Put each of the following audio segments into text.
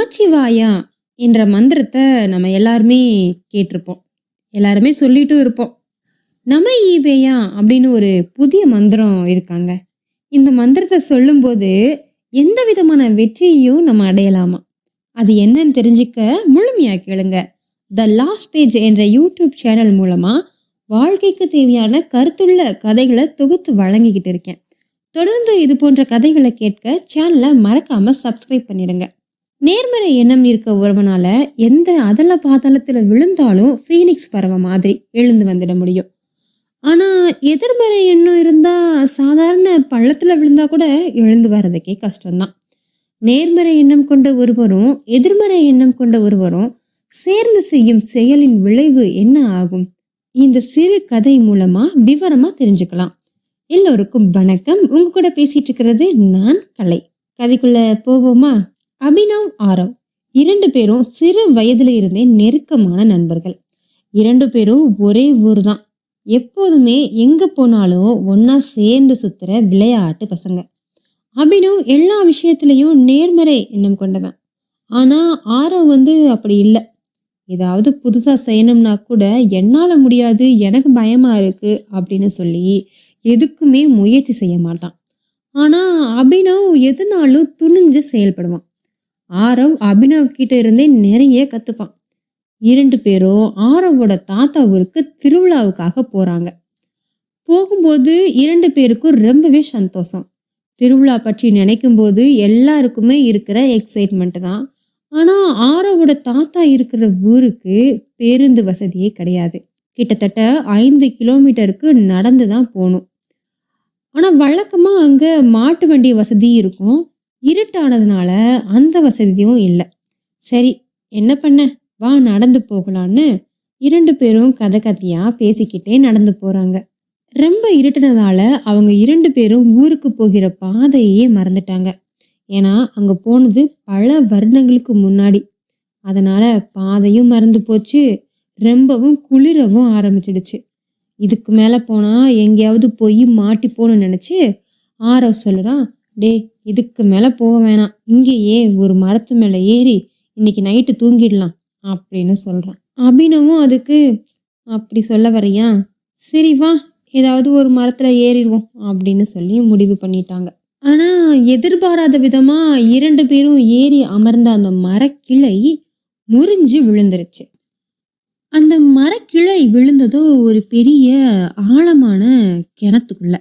நமச்சிவாயா என்ற மந்திரத்தை நம்ம எல்லாருமே கேட்டிருப்போம். எல்லாருமே சொல்லிட்டும் இருப்போம். நம ஈவேயா அப்படின்னு ஒரு புதிய மந்திரம் இருக்காங்க. இந்த மந்திரத்தை சொல்லும்போது எந்த விதமான வெற்றியையும் நம்ம அடையலாமா? அது என்னன்னு தெரிஞ்சுக்க முழுமையா கேளுங்க. த லாஸ்ட் பேஜ் என்ற யூடியூப் சேனல் மூலமா வாழ்க்கைக்கு தேவையான கருத்துள்ள கதைகளை தொகுத்து வழங்கிக்கிட்டு இருக்கேன். தொடர்ந்து இது போன்ற கதைகளை கேட்க சேனலை மறக்காம சப்ஸ்கிரைப் பண்ணிடுங்க. நேர்மறை எண்ணம் இருக்க ஒருவனால எந்த அதல பாதாளத்துல விழுந்தாலும் ஃபீனிக்ஸ் பறவை மாதிரி எழுந்து வந்துட முடியும். ஆனா எதிர்மறை எண்ணம் இருந்தா சாதாரண பள்ளத்துல விழுந்தா கூட எழுந்து வர்றதுக்கே கஷ்டம்தான். நேர்மறை எண்ணம் கொண்ட ஒருவரும் எதிர்மறை எண்ணம் கொண்ட ஒருவரும் சேர்ந்து செய்யும் செயலின் விளைவு என்ன ஆகும்? இந்த சிறு கதை மூலமா விவரமா தெரிஞ்சுக்கலாம். எல்லோருக்கும் வணக்கம். உங்க கூட பேசிட்டு இருக்கிறது நான் கலை. கதைக்குள்ள போவோமா? அபினவ் ஆரவ். இரண்டு பேரும் சிறு வயதுல இருந்தே நெருக்கமான நண்பர்கள். இரண்டு பேரும் ஒரே ஊர் தான் எப்போதுமே எங்க போனாலும் ஒன்னா சேர்ந்து சுத்துற விளையாட்டு பசங்க. அபினவ் எல்லா விஷயத்திலையும் நேர்மறை எண்ணம் கொண்டவன். ஆனா ஆரவ் வந்து அப்படி இல்லை. ஏதாவது புதுசா செய்யணும்னா கூட என்னால முடியாது எனக்கு பயமா இருக்கு அப்படின்னு சொல்லி எதுக்குமே முயற்சி செய்ய மாட்டான். ஆனா அபினவ் எதுனாலும் துணிஞ்சு செயல்படுவான். ஆரவ் அபினவ் கிட்ட இருந்தே நிறைய கத்துப்பான். இரண்டு பேரும் ஆரவோட தாத்தா ஊருக்கு திருவிழாவுக்காக போறாங்க. போகும்போது இரண்டு பேருக்கும் ரொம்பவே சந்தோஷம். திருவிழா பற்றி நினைக்கும் போது எல்லாருக்குமே இருக்கிற எக்ஸைட்மெண்ட் தான். ஆனா ஆரவோட தாத்தா இருக்கிற ஊருக்கு பேருந்து வசதியே கிடையாது. கிட்டத்தட்ட ஐந்து கிலோமீட்டருக்கு நடந்து தான் போகணும். ஆனால் வழக்கமாக அங்கே மாட்டு வண்டி வசதி இருக்கும். இருட்டானதுனால அந்த வசதியும் இல்லை. சரி என்ன பண்ண? வா நடந்து போகலான்னு இரண்டு பேரும் கதை கதையாக பேசிக்கிட்டே நடந்து போகிறாங்க ரொம்ப இருட்டுனதால அவங்க இரண்டு பேரும் ஊருக்கு போகிற பாதையே மறந்துட்டாங்க. ஏன்னா அங்கே போனது பல வருடங்களுக்கு முன்னாடி. அதனால் பாதையும் மறந்து போச்சு ரொம்பவும் குளிரவும் ஆரம்பிச்சிடுச்சு. இதுக்கு மேலே போனால் எங்கேயாவது போய் மாட்டி போகணும்னு நினச்சி ஆரவ் சொல்லுறான் டே இதுக்கு மேலே போக வேணாம். இங்கேயே ஒரு மரத்து மேலே ஏறி இன்னைக்கு நைட்டு தூங்கிடலாம் அப்படின்னு சொல்கிறான் அபினவும் அதுக்கு அப்படி சொல்ல வரையா சரி வா ஏதாவது ஒரு மரத்தில் ஏறிடுவோம் அப்படின்னு சொல்லி முடிவு பண்ணிட்டாங்க. ஆனால் எதிர்பாராத விதமாக இரண்டு பேரும் ஏறி அமர்ந்த அந்த மரக்கிளை முறிஞ்சு விழுந்துருச்சு. அந்த மரக்கிளை விழுந்ததோ ஒரு பெரிய ஆழமான கிணத்துக்குள்ள.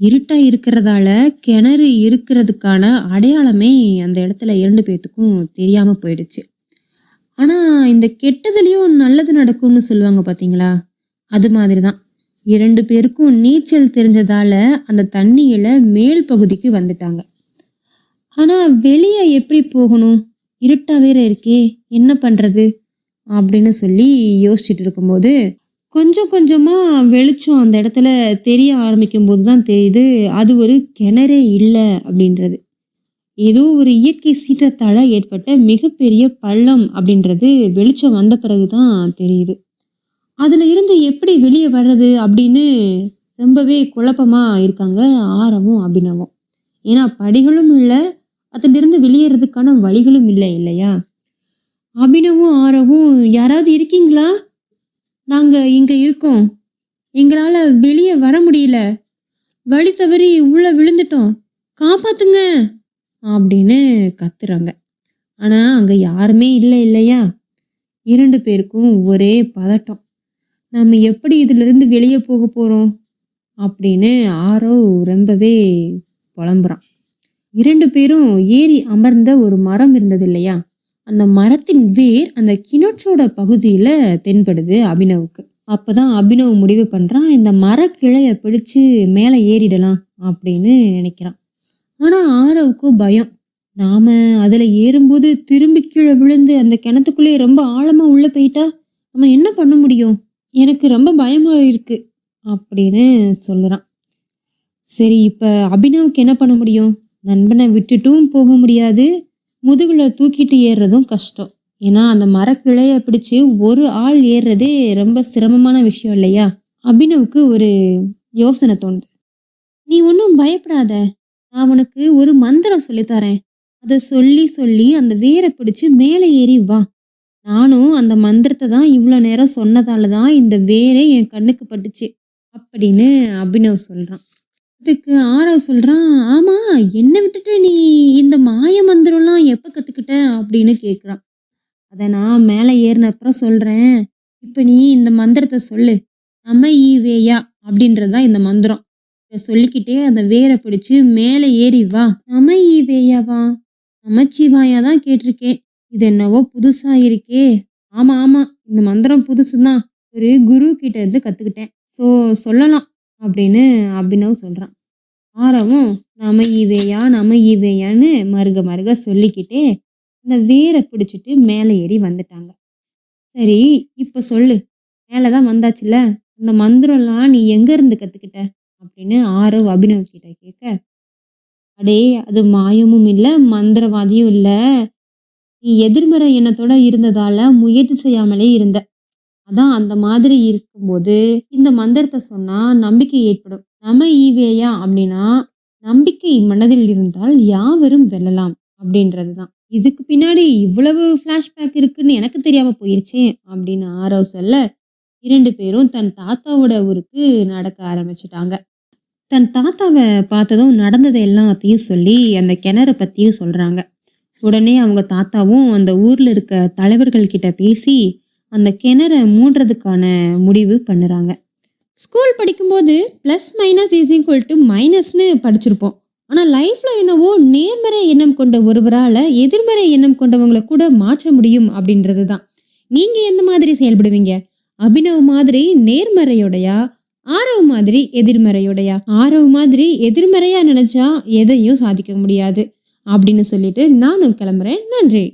இருட்டா இருக்கிறதால கிணறு இருக்கிறதுக்கான அடையாளமே அந்த இடத்துல இரண்டு பேர்த்துக்கும் தெரியாம போயிடுச்சு. ஆனா இந்த கெட்டதுலயும் நல்லது நடக்கும்னு சொல்லுவாங்க பாத்தீங்களா? அது மாதிரி தான் இரண்டு பேருக்கும் நீச்சல் தெரிஞ்சதால அந்த தண்ணியில மேல் பகுதிக்கு வந்துட்டாங்க. ஆனா வெளியே எப்படி போகணும்? இருட்டா வேற இருக்கே என்ன பண்றது? அப்படின்னு சொல்லி யோசிச்சுட்டு இருக்கும்போது கொஞ்சம் கொஞ்சமாக வெளிச்சம் அந்த இடத்துல தெரிய ஆரம்பிக்கும் போது தான் தெரியுது அது ஒரு கிணறே இல்லை அப்படின்றது. ஏதோ ஒரு இயற்கை சீற்றத்தால் ஏற்பட்ட மிகப்பெரிய பள்ளம் அப்படின்றது வெளிச்சம் வந்த பிறகு தான் தெரியுது. அதில் இருந்து எப்படி வெளியே வர்றது அப்படின்னு ரொம்பவே குழப்பமாக இருக்காங்க ஆரவும் அபினவும் ஏன்னா படிகளும் இல்லை அதிலிருந்து வெளியேறதுக்கான வழிகளும் இல்லை இல்லையா? அபினவும் ஆரவும் யாராவது இருக்கீங்களா? நாங்க இங்க இருக்கோம். எங்களால வெளியே வர முடியல. வழி தவறி உள்ள விழுந்துட்டோம். காப்பாத்துங்க! அப்படின்னு கத்துறாங்க. ஆனா அங்க யாருமே இல்லை இல்லையா? இரண்டு பேருக்கும் ஒரே பதட்டம். நம்ம எப்படி இதிலிருந்து வெளியே போக போறோம்? அப்படின்னு ஆரோ ரொம்பவே புலம்புறான். இரண்டு பேரும் ஏறி அமர்ந்த ஒரு மரம் இருந்தது இல்லையா? அந்த மரத்தின் வேர் அந்த கிணற்றோட பகுதியில் தென்படுது அபினவுக்கு. அப்பதான் அபினவ் முடிவு பண்ணுறான் இந்த மரக்கிளையை பிடிச்சு மேலே ஏறிடலாம் அப்படின்னு நினைக்கிறான். ஆனால் ஆரவுக்கு பயம். நாம் அதில் ஏறும்போது திரும்பி கீழே விழுந்து அந்த கிணத்துக்குள்ளேயே ரொம்ப ஆழமாக உள்ளே போயிட்டா நம்ம என்ன பண்ண முடியும்? எனக்கு ரொம்ப பயமாக இருக்குது அப்படின்னு சொல்லுறான் சரி இப்போ அபினவுக்கு என்ன பண்ண முடியும்? நண்பனை விட்டுட்டும் போக முடியாது. முதுகில் தூக்கிட்டு ஏறுறதும் கஷ்டம். ஏன்னா அந்த மரக்கிளையை பிடிச்சு ஒரு ஆள் ஏறுறதே ரொம்ப சிரமமான விஷயம் இல்லையா? அபினவுக்கு ஒரு யோசனை தோணுது. நீ ஒன்றும் பயப்படாத. நான் உனக்கு ஒரு மந்திரம் சொல்லித்தரேன். அதை சொல்லி சொல்லி அந்த வேரை பிடிச்சு மேலே ஏறி வா. நானும் அந்த மந்திரத்தை தான் இவ்வளோ நேரம் சொன்னதால தான் இந்த வேரே என் கண்ணுக்கு பட்டுச்சு அப்படின்னு அபினவ் சொல்கிறான் அதுக்கு ஆரவ் சொல்கிறான் ஆமாம் என்னை விட்டுட்டு நீ இந்த மாய மந்திரம்லாம் எப்போ கற்றுக்கிட்ட அப்படின்னு கேட்குறான் அதை நான் மேலே ஏறின அப்புறம் சொல்கிறேன் இப்போ நீ இந்த மந்திரத்தை சொல்லு. நம ஈவேயா அப்படின்றது தான் இந்த மந்திரம். இதை சொல்லிக்கிட்டே அந்த வேரை பிடிச்சி மேலே ஏறி வா. நம ஈவேயாவா நமச்சிவாயா தான் கேட்டிருக்கேன். இது என்னவோ புதுசாக இருக்கே. ஆமாம் ஆமாம் இந்த மந்திரம் புதுசு தான் ஒரு குரு கிட்ட இருந்து கற்றுக்கிட்டேன் ஸோ சொல்லலாம். அப்படின்னு அபினவ் சொல்கிறான் ஆரவும் நம ஈவேயா நம இவையான்னு மருக மருக சொல்லிக்கிட்டே அந்த வேரை பிடிச்சிட்டு மேலே ஏறி வந்துட்டாங்க. சரி இப்போ சொல்லு மேலே தான் வந்தாச்சுல அந்த மந்திரம்லாம் நீ எங்கேருந்து கற்றுக்கிட்ட அப்படின்னு ஆரவ் அபினவ் கிட்ட கேட்க அடே அது மாயமும் இல்லை மந்திரவாதியும் இல்லை. நீ எதிர்மறை எண்ணத்தோட இருந்ததால முயற்சி செய்யாமலே இருந்த. அதான் அந்த மாதிரி இருக்கும்போது இந்த மந்திரத்தை சொன்னா நம்பிக்கை ஏற்படும். நம ஈவேயா அப்படின்னா நம்பிக்கை மனதில் இருந்தால் யாவரும் வெல்லலாம் அப்படின்றது தான் இதுக்கு பின்னாடி இவ்வளவு ஃப்ளாஷ்பேக் இருக்குன்னு எனக்கு தெரியாம போயிருச்சே அப்படின்னு ஆரவ் சொல்ல இரண்டு பேரும் தன் தாத்தாவோட ஊருக்கு நடக்க ஆரம்பிச்சிட்டாங்க. தன் தாத்தாவை பார்த்ததும் நடந்ததை எல்லாத்தையும் சொல்லி அந்த கிணறு பற்றியும் சொல்கிறாங்க உடனே அவங்க தாத்தாவும் அந்த ஊரில் இருக்க தலைவர்கள் கிட்ட பேசி அந்த கிணறை மூடுறதுக்கான முடிவு பண்ணுறாங்க. ஸ்கூல் படிக்கும்போது plus minus is equal to மைனஸ்னு படிச்சிருப்போம். ஆனால் லைஃப்பில் என்னவோ நேர்மறை எண்ணம் கொண்ட ஒருவரால் எதிர்மறை எண்ணம் கொண்டவங்களை கூட மாற்ற முடியும் அப்படின்றது தான். நீங்கள் எந்த மாதிரி செயல்படுவீங்க? அபினவ் மாதிரி நேர்மறையோடையா? ஆரவ் மாதிரி எதிர்மறையோடையா? ஆரவ் மாதிரி எதிர்மறையாக நினச்சா எதையும் சாதிக்க முடியாது அப்படின்னு சொல்லிட்டு நானும் கிளம்புறேன். நன்றி.